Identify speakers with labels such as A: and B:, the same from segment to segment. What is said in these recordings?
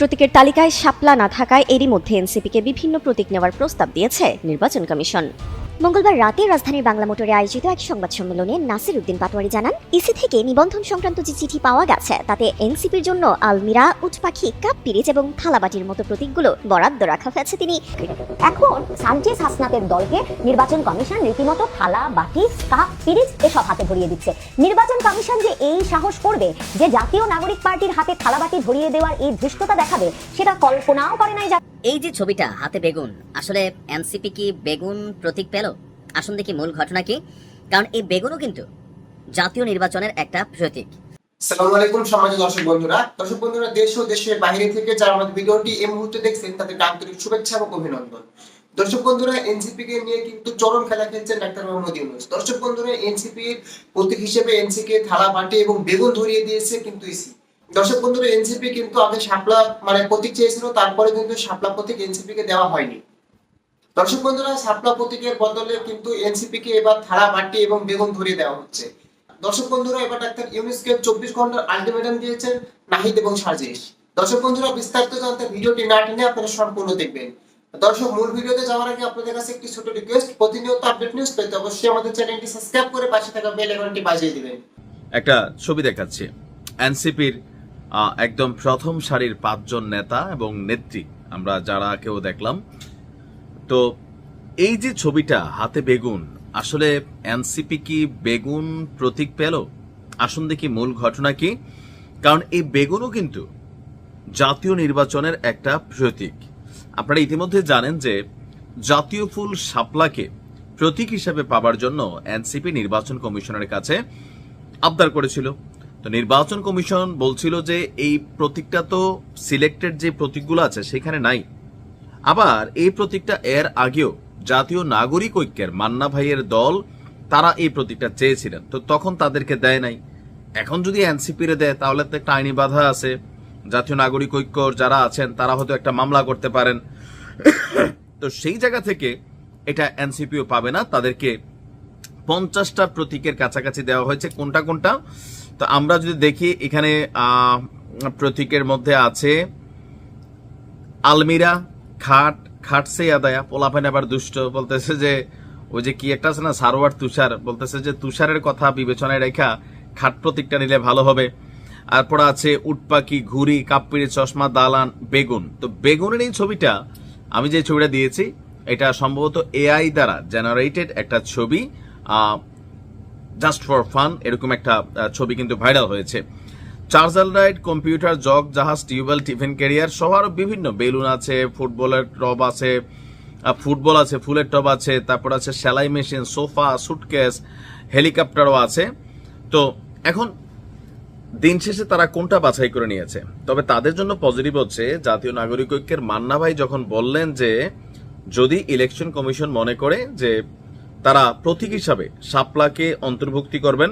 A: প্রতীকের তালিকায় শাপলা না থাকায় এরই মধ্যে এনসিপিকে বিভিন্ন প্রতীক নেওয়ার প্রস্তাব দিয়েছে নির্বাচন কমিশন।
B: মঙ্গলবার রাতে রাজধানীর বাংলা মোটরে আয়োজিত এক সংবাদ সম্মেলনে নাসির উদ্দিন পাটোয়ারি জানান, ইসি থেকে নিবন্ধন সংক্রান্ত যে চিঠি পাওয়া গেছে, তাতে এনসিপির জন্য আলমিরা উটপাখি কাপ পিরিচ এবং থালাবাটির মতো প্রতীকগুলো বরাদ্দ রাখা হয়েছে তিনি। এখন সানচেজ হাসনাতের দলকে নির্বাচন কমিশন রীতিমতো থালা, বাটি, কাপ, পিরিচ এসব হাতে ধরিয়ে দিচ্ছে। নির্বাচন কমিশন যে এই সাহস করবে, যে জাতীয় নাগরিক পার্টির হাতে থালাবাটি ধরিয়ে দেওয়ার এই ধৃষ্টতা দেখাবে, সেটা কল্পনাও করে নাই
C: এই যে ছবিটা, হাতে বেগুন, আসলে এনসিপি কি বেগুন প্রতীক পেল? আসুন দেখি মূল ঘটনা কি? কারণ এই বেগুনও কিন্তু জাতীয় নির্বাচনের একটা প্রতীক।
D: আলাইকুম সমাজ দর্শক বন্ধুরা। দর্শক বন্ধুরা, দেশ ও দেশের বাইরে থেকে যারা আমাদের ভিডিওটি এই মুহূর্তে দেখছেন, তাদের আন্তরিক শুভেচ্ছা এবং অভিনন্দন। দর্শক বন্ধুরা এনসিপি কে নিয়ে কিন্তু চরম খেলা খেলছেন ডাক্তার মোহাম্মদ ইউনুস। দর্শক বন্ধুরা, এনসিপি এর প্রতীক হিসেবে এনসি কে থালা বাটি এবং বেগুন ধরিয়ে দিয়েছে কিন্তু ইসি। দর্শক বন্ধুরা, এনসিপি কিন্তু আগে শাপলা মানে প্রতীক চেয়েছিল, তারপরে কিন্তু শাপলা প্রতীক এনসিপি কে দেওয়া হয়নি। দর্শক বন্ধুরা শাপলা প্রতীকের বদলে কিন্তু এনসিপি কে এবার থালা বাটি এবং বেগুন ধরিয়ে দেওয়া হচ্ছে। দর্শক বন্ধুরা, এবার ডাক্তার ইউনুসকে চব্বিশ ঘণ্টার আলটিমেটাম দিয়েছেন নাহিদ এবং সাজিশ দর্শক বন্ধুরা, বিস্তারিত জানতে ভিডিওটি না টেনে আপনারা সম্পূর্ণ দেখবেন। দর্শক, মূল ভিডিওতে যাওয়ার আগে আপনাদের কাছে একটি ছোট রিকোয়েস্ট প্রতিনিয়ত আপডেট নিউজ পেতে অবশ্যই আমাদের চ্যানেলটি সাবস্ক্রাইব করে পাশে থাকা বেল আইকনটি বাজিয়ে দিবেন।
E: একটা ছবি দেখাচ্ছি। এনসিপির একদম প্রথম সারির পাঁচজন নেতা এবং নেত্রী, আমরা যারা কেউ দেখলাম তো এই যে ছবিটা, হাতে বেগুন, আসলে এনসিপি কি বেগুন প্রতীক পেল? আসুন দেখি মূল ঘটনা কি। কারণ এই বেগুনও কিন্তু জাতীয় নির্বাচনের একটা প্রতীক। আপনারা ইতিমধ্যে জানেন যে জাতীয় ফুল শাপলাকে প্রতীক হিসেবে পাবার জন্য এনসিপি নির্বাচন কমিশনের কাছে আবদার করেছিল। তো নির্বাচন কমিশন বলছিল যে এই প্রতীকটা তো সিলেক্টেড যে প্রতীকগুলো আছে সেখানে নাই। আবার এই প্রতীকটা এর আগেও জাতীয় নাগরিক ঐক্যের মান্না ভাইয়ের দল, তারা এই প্রতীকটা চেয়েছিলেন। তো তখন তাদেরকে দেয় নাই। এখন যদি এনসিপিরে দেয়, তাহলে তো একটা আইনি বাধা আছে। জাতীয় নাগরিক ঐক্যর যারা আছেন, তারা হয়তো একটা মামলা করতে পারেন। তো সেই জায়গা থেকে এটা এনসিপিও পাবে না। তাদেরকে পঞ্চাশটা প্রতীকের কাছাকাছি দেওয়া হয়েছে। কোনটা কোনটা? তো আমরা যদি দেখি, এখানে প্রতীকের মধ্যে আছে আলমিরা খাট খাট সে আদায়া পোলাপান আবার দুষ্ট, বলতেছে যে, ওই যে কি একটা আছে না, সারোয়ার তুষার, বলতেছে যে তুষারের কথা বিবেচনায় রেখা খাট প্রতীকটা নিলে ভালো হবে। তারপর আছে উটপাকি ঘুড়ি, কাপ্পিরি চশমা, দালান, বেগুন। তো বেগুনের এই ছবিটা, আমি যে ছবিটা দিয়েছি, এটা সম্ভবত এআই দ্বারা জেনারেটেড একটা ছবি জাস্ট ফর ফান এরকম একটা ছবি কিন্তু ভাইরাল হয়েছে। চার্জার রাইড কম্পিউটার, জগ, জাহাজ, টিউবওয়েল, টিফিন ক্যারিয়ার সহ আরও বিভিন্ন বেলুন আছে, ফুটবলের টব আছে ফুটবল আছে, ফুলের টব আছে, তারপর আছে সেলাই মেশিন, সোফা সুটকেস হেলিকপ্টারও আছে। তো এখন দিন শেষে তারা কোনটা বাছাই করে নিয়েছে? তবে তাদের জন্য পজিটিভ হচ্ছে, জাতীয় নাগরিক ঐক্যের মান্না ভাই যখন বললেন যে, যদি ইলেকশন কমিশন মনে করে যে, তারা প্রতীক হিসাবে শাপলাকে অন্তর্ভুক্তি করবেন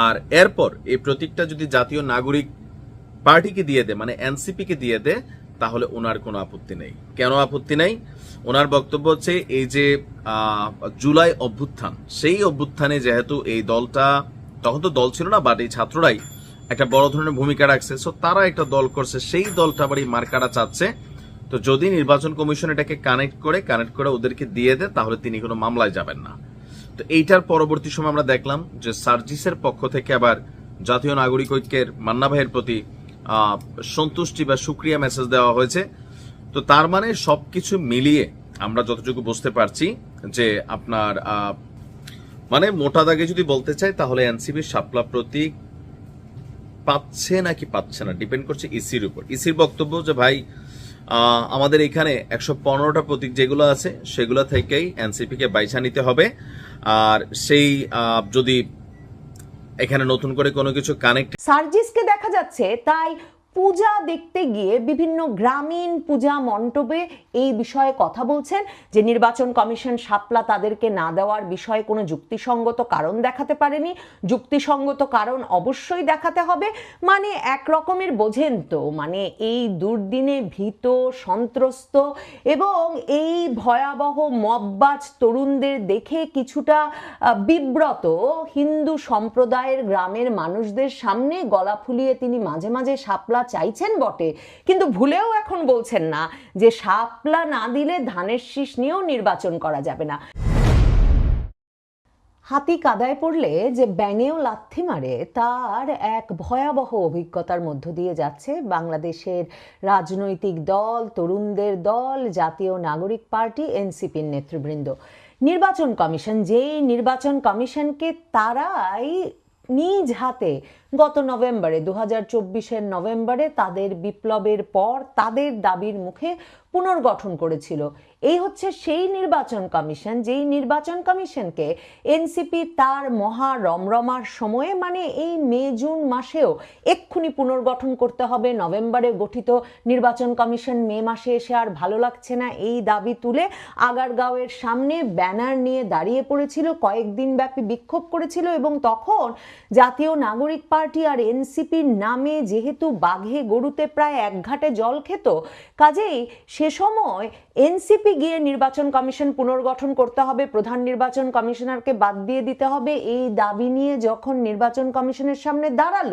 E: আর এরপর এই প্রতীকটা যদি জাতীয় নাগরিক পার্টিকে দিয়ে দেয় মানে এনসিপি কে দিয়ে দেয়, তাহলে ওনার কোনো আপত্তি নেই। কেন আপত্তি নেই? ওনার বক্তব্য হচ্ছে এই যে জুলাই অভ্যুত্থান, সেই অভ্যুত্থানে যেহেতু এই দলটা, তখন তো দল ছিল না বাট এই ছাত্ররাই একটা বড় ধরনের ভূমিকা রাখছে। সো তারা একটা দল করছে, সেই দলটা আবার এই মার্কাটা চাচ্ছে। তো যদি নির্বাচন কমিশন এটাকে কানেক্ট করে কানেক্ট করে ওদেরকে দিয়ে দেয়, তাহলে তিনি কোনো মামলায় যাবেন না। তো এইটার পরবর্তী সময় আমরা দেখলাম যে সার্জিসের পক্ষ থেকে আবার জাতীয় নাগরিক ঐক্যের মান্না ভাইয়ের প্রতি সন্তুষ্টি বা সুক্রিয়া মেসেজ দেওয়া হয়েছে। তো তার মানে সবকিছু মিলিয়ে আমরা যতটুকু বুঝতে পারছি যে আপনার মানে মোটা দাগে যদি বলতে চাই তাহলে এনসিবির শাপলা প্রতীক পাচ্ছে নাকি পাচ্ছে না ডিপেন্ড করছে ইসির উপর। ইসির বক্তব্য যে ভাই আমাদের এখানে একশো পনেরোটা প্রতীক যেগুলো আছে, সেগুলো থেকেই এনসিপিকে বাইছা নিতে হবে। আর সেই যদি এখানে নতুন করে কোনো কিছু কানেক্ট
F: সার্জিসকে দেখা যাচ্ছে, তাই পূজা দেখতে গিয়ে বিভিন্ন গ্রামীণ পূজা মণ্ডপে এই বিষয়ে কথা বলছেন, যে নির্বাচন কমিশন সাপলা তাদেরকে না দেওয়ার বিষয়ে কোনো যুক্তিসঙ্গত কারণ দেখাতে পারেনি। যুক্তিসঙ্গত কারণ অবশ্যই দেখাতে হবে। মানে এক রকমের বোঝেন তো মানে এই দুর্দিনে ভীত, সন্ত্রস্ত এবং এই ভয়াবহ মববাজ তরুণদের দেখে কিছুটা বিব্রত হিন্দু সম্প্রদায়ের গ্রামের মানুষদের সামনে গলা ফুলিয়ে তিনি মাঝে মাঝে শাপলা চাইছেন বটে, কিন্তু ভুলেও এখন বলছেন না যে শাপলা না দিলে ধানের শীষ নিয়েও নির্বাচন করা যাবে না। হাতি কাদায় পড়লে যে ব্যাঙেও লাথি মারে, তার এক ভয়াবহ অভিজ্ঞতার মধ্য দিয়ে যাচ্ছে বাংলাদেশের রাজনৈতিক দল, তরুণদের দল, জাতীয় নাগরিক পার্টি, এনসিপির নেতৃবৃন্দ। নির্বাচন কমিশন, যেই নির্বাচন কমিশনকে তারাই নিজ হাতে গত নভেম্বরে দু হাজার নভেম্বরে তাদের বিপ্লবের পর তাদের দাবির মুখে পুনর্গঠন করেছিল। এই হচ্ছে সেই নির্বাচন কমিশন, যেই নির্বাচন কমিশনকে এনসিপি তার মহা রমরমার সময়ে মানে এই মে, জুন মাসেও এক্ষুনি পুনর্গঠন করতে হবে। নভেম্বরে গঠিত নির্বাচন কমিশন মে মাসে এসে আর ভালো লাগছে না এই দাবি তুলে আগারগাঁওয়ের সামনে ব্যানার নিয়ে দাঁড়িয়ে পড়েছিল, কয়েকদিন ব্যাপী বিক্ষোভ করেছিল এবং তখন জাতীয় নাগরিক পার্টি আর এনসিপির নামে যেহেতু বাঘে গরুতে প্রায় এক ঘাটে জল খেত, কাজেই সে সময় এনসিপি গিয়ে নির্বাচন কমিশন পুনর্গঠন করতে হবে, প্রধান নির্বাচন কমিশনারকে বাদ দিয়ে দিতে হবে, এই দাবি নিয়ে যখন নির্বাচন কমিশনের সামনে দাঁড়াল,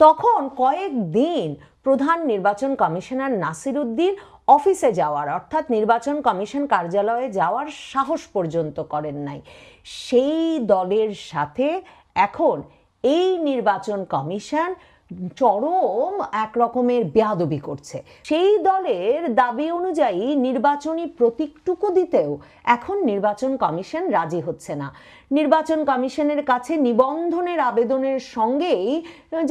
F: তখন কয়েকদিন প্রধান নির্বাচন কমিশনার নাসির উদ্দিন অফিসে যাওয়ার, অর্থাৎ নির্বাচন কমিশন কার্যালয়ে যাওয়ার সাহস পর্যন্ত করেন নাই। সেই দলের সাথে এখন এই নির্বাচন কমিশন চরম এক রকমের বেয়াদবি করছে। সেই দলের দাবি অনুযায়ী নির্বাচনী প্রতীকটুকু দিতেও এখন নির্বাচন কমিশন রাজি হচ্ছে না। নির্বাচন কমিশনের কাছে নিবন্ধনের আবেদনের সঙ্গেই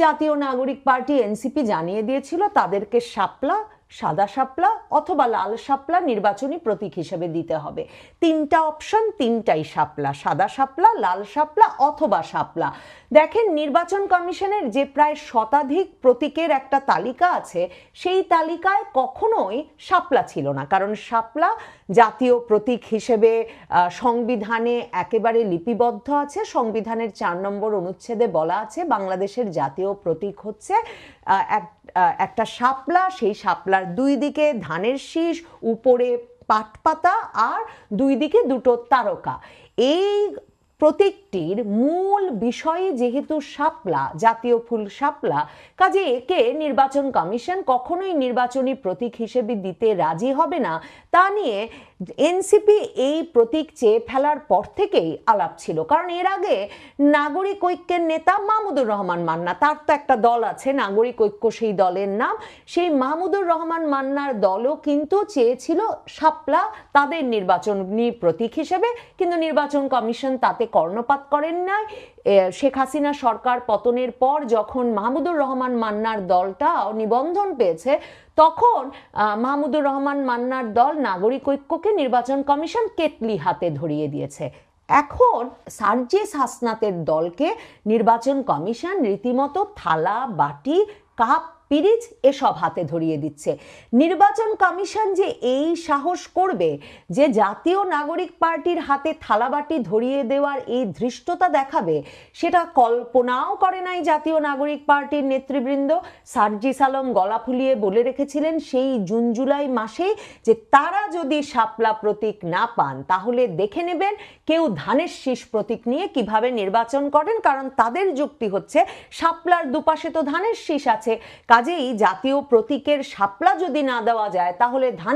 F: জাতীয় নাগরিক পার্টি এনসিপি জানিয়ে দিয়েছিল, তাদেরকে শাপলা সাদা শাপলা অথবা লাল শাপলা নির্বাচনী প্রতীক হিসেবে দিতে হবে। তিনটা অপশন তিনটাই শাপলা। সাদা শাপলা, লাল শাপলা অথবা শাপলা। দেখেন, নির্বাচন কমিশনের যে প্রায় শতাধিক প্রতীকের একটা তালিকা আছে, সেই তালিকায় কখনোই শাপলা ছিল না। কারণ শাপলা জাতীয় প্রতীক হিসেবে সংবিধানে একেবারে লিপিবদ্ধ আছে। সংবিধানের চার নম্বর অনুচ্ছেদে বলা আছে, বাংলাদেশের জাতীয় প্রতীক হচ্ছে এক- একটা শাপলা। সেই শাপলার দুই দিকে ধানের শীষ, উপরে পাটপাতা, আর দুই দিকে দুটো তারকা। এই প্রতীকটির মূল বিষয়ে যেহেতু শাপলা, জাতীয় ফুল শাপলা, কাজে একে নির্বাচন কমিশন কখনোই নির্বাচনী প্রতীক হিসেবে দিতে রাজি হবে না। তা নিয়ে এনসিপি এই প্রতীক চেয়ে ফেলার পর থেকেই আলাপ ছিল। কারণ এর আগে নাগরিক ঐক্যের নেতা মাহমুদুর রহমান মান্না, তার তো একটা দল আছে, নাগরিক ঐক্য সেই দলের নাম, সেই মাহমুদুর রহমান মান্নার দলও কিন্তু চেয়েছিল শাপলা তাদের নির্বাচনী প্রতীক হিসেবে, কিন্তু নির্বাচন কমিশন তাতে কর্ণপাত করেন নাই। শেখ হাসিনা সরকার পতনের পর যখন মাহমুদুর রহমান মান্নার দলটাও নিবন্ধন পেয়েছে, তখন মাহমুদুর রহমান মান্নার দল নাগরিক ঐক্যকে নির্বাচন কমিশন কেতলি হাতে ধরিয়ে দিয়েছে। এখন সার্জেস হাসনাতের দলকে নির্বাচন কমিশন রীতিমতো থালা, বাটি, কাপ পিরিচ এসব হাতে ধরিয়ে দিচ্ছে। নির্বাচন কমিশন যে এই সাহস করবে, যে জাতীয় নাগরিক পার্টির হাতে থালাবাটি ধরিয়ে দেওয়ার এই ধৃষ্টতা দেখাবে, সেটা কল্পনাও করে নাই জাতীয় নাগরিক পার্টির নেতৃবৃন্দ। সার্জিস আলম গলা ফুলিয়ে বলে রেখেছিলেন সেই জুন জুলাই মাসে যে তারা যদি শাপলা প্রতীক না পান, তাহলে দেখে নেবেন কেউ ধানের শীষ প্রতীক নিয়ে কীভাবে নির্বাচন করেন, কারণ তাদের যুক্তি হচ্ছে, শাপলার দুপাশে তো ধানের শীষ আছে। কাজেই জাতীয় প্রতীকের শাপলা যদি না দেওয়া যায়, তাহলে ধান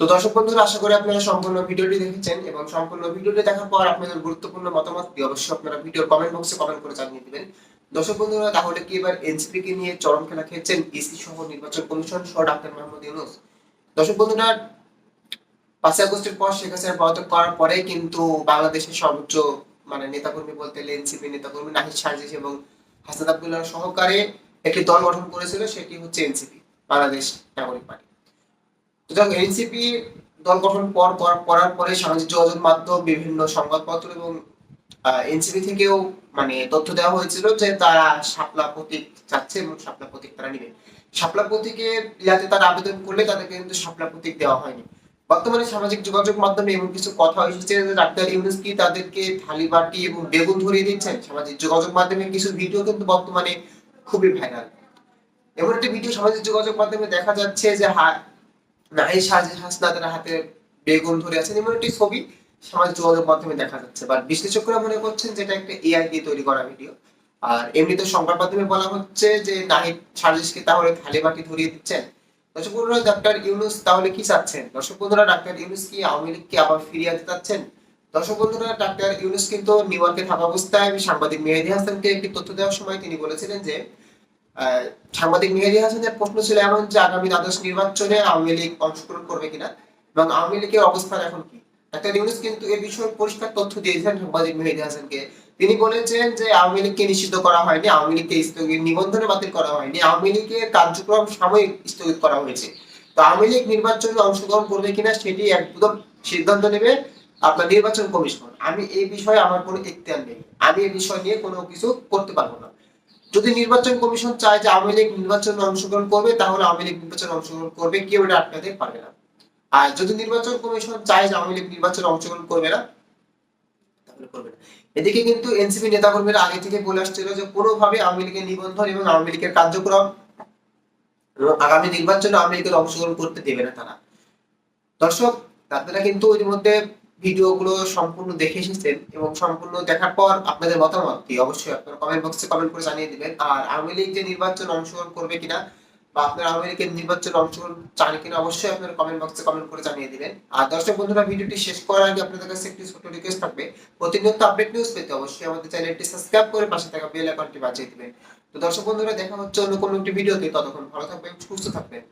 D: তো দর্শক বন্ধুরা, আশা করি আপনারা সম্পূর্ণ ভিডিওটি দেখেছেন এবং সম্পূর্ণ ভিডিওটি দেখার পর আপনাদের গুরুত্বপূর্ণ মতামতটি অবশ্যই আপনারা ভিডিওর কমেন্ট বক্সে কমেন্ট করে জানিয়ে দিবেন। দর্শক বন্ধুরা, তাহলে কি এবার এনসিপি কে নিয়ে চরম খেলা খেলছেন ইসি সহ নির্বাচন কমিশন, সহ ডাক্তার মোহাম্মদ ইউনুস। দর্শক বন্ধুরা, পাঁচই আগস্টের পর শেখ হাসিনা পদত্যাগ করার পরে কিন্তু বাংলাদেশের সর্বোচ্চ মানে নেতাকর্মী বলতে এনসিপি নেতাকর্মী নাহিদ সার্জিস এবং হাসান আব্দুল্লাহ সহকারে একটি দল গঠন করেছিল সেটি হচ্ছে এনসিপি, বাংলাদেশ নাগরিক পার্টি। সুতরাং এনসিপি দল গঠন পর করার পরে সামাজিক যোগাযোগ মাধ্যম, বিভিন্ন সংবাদপত্র এবং এনসিপি থেকেও মানে তথ্য দেওয়া হয়েছিল যে তারা শাপলা প্রতীক চাচ্ছে এবং শাপলা প্রতীক তারা নেবে। শাপলা প্রতীকে ইয়াতে তারা আবেদন করলে তাদেরকে কিন্তু শাপলা প্রতীক দেওয়া হয়নি। বর্তমানে সামাজিক যোগাযোগ মাধ্যমে এমন কিছু কথা এসেছে যে ডাক্তার ইউনুস কি তাদেরকে থালি বাটি এবং বেগুন ধরিয়ে দিচ্ছেন? সামাজিক যোগাযোগ মাধ্যমে কিছু ভিডিও কিন্তু বর্তমানে খুবই ভাইরাল এমন একটি ভিডিও সামাজিক যোগাযোগ মাধ্যমে দেখা যাচ্ছে যে হা- নাহিদ সাজি হাসনাদের হাতে বেগুন ধরে আছেন, এমন একটি ছবি সামাজিক যোগাযোগ মাধ্যমে দেখা যাচ্ছে। বাট বিশ্লেষকরা মনে করছেন যে এটা একটা এআই দিয়ে তৈরি করা ভিডিও আর এমনিতে সংবাদ মাধ্যমে বলা হচ্ছে যে নাহিদ সাজিশকে তাহলে থালি বাটি ধরিয়ে দিচ্ছেন। দর্শক বন্ধুরা, ডাক্তার ইউনুস তাহলে কি চাচ্ছেন? দর্শক বন্ধুরা, ডাক্তার ইউনুস কি আওয়ামী লীগকে আবার ফিরিয়ে আনতে চাচ্ছেন? দর্শক বন্ধুরা, ডাক্তার ইউনুস কিন্তু নিউ ইয়র্কে থাকা অবস্থায় সাংবাদিক মেহেদি হাসানকে একটি তথ্য দেওয়ার সময় তিনি বলেছিলেন যে সাংবাদিক মেহেদি হাসানের প্রশ্ন ছিল এমন যে আগামী দ্বাদশ নির্বাচনে আওয়ামী লীগ অংশগ্রহণ করবে কিনা এবং আওয়ামী লীগের অবস্থান এখন কি? ডাক্তার ইউনুস কিন্তু এ বিষয়ে পরিষ্কার তথ্য দিয়েছেন সাংবাদিক মেহেদি হাসানকে। তিনি বলেছেন যে, আওয়ামী লীগকে নিষিদ্ধ করা হয়নি, আওয়ামী লীগকে স্থগিত, নিবন্ধনে বাতিল করা হয়নি, আওয়ামী লীগের কার্যক্রম সাময়িক স্থগিত করা হয়েছে। তো আওয়ামী লীগ নির্বাচনে অংশগ্রহণ করবে কিনা সেটি একদম সিদ্ধান্ত নেবে আপনার নির্বাচন কমিশন, আমি এই বিষয়ে আমার কোনো ইখতিয়ার নেই। আমি এই বিষয় নিয়ে কোনো কিছু করতে পারব না। যদি নির্বাচন কমিশন চায় যে আওয়ামী লীগ নির্বাচনে অংশগ্রহণ করবে, তাহলে আওয়ামী লীগ নির্বাচনে অংশগ্রহণ করবে, কেউ এটা আটকাতে পারবে না। আর যদি নির্বাচন কমিশন চায় যে আওয়ামী লীগ নির্বাচনে অংশগ্রহণ করবে না, তাহলে করবে না। এদিকে কিন্তু এনসিপি নেতাকর্মীরা আগে থেকে বলে আসছিল যে কোনোভাবে আওয়ামী লীগের নিবন্ধন এবং আওয়ামী লীগের কার্যক্রম আগামী নির্বাচনে আওয়ামী লীগের অংশগ্রহণ করতে দেবে না তারা। দর্শক আপনারা কিন্তু ওই মধ্যে ভিডিওগুলো সম্পূর্ণ দেখে এসেছেন এবং সম্পূর্ণ দেখার পর আপনাদের মতামত কি? অবশ্যই আপনারা কমেন্ট বক্সে কমেন্ট করে জানিয়ে দিবেন। আর আওয়ামী লীগ যে নির্বাচন অংশগ্রহণ করবে কিনা বা আপনারা আওয়ামী লীগের নির্বাচন অংশগ্রহণ চান কিনা অবশ্যই আপনারা কমেন্ট বক্সে কমেন্ট করে জানিয়ে দিবেন। আর দর্শক বন্ধুরা, ভিডিওটি শেষ করার আগে আপনাদের কাছে একটি ছোট রিকোয়েস্ট থাকবে। প্রতিনিয়ত আপডেট নিউজ পেতে অবশ্যই আমাদের চ্যানেলটি সাবস্ক্রাইব করে পাশে থাকা বেল আইকনটি বাজিয়ে দিবেন। তো দর্শক বন্ধুরা, দেখা হচ্ছে অন্য কোনো একটি ভিডিওতে। ততক্ষণ ভালো থাকবেন, সুস্থ থাকবেন।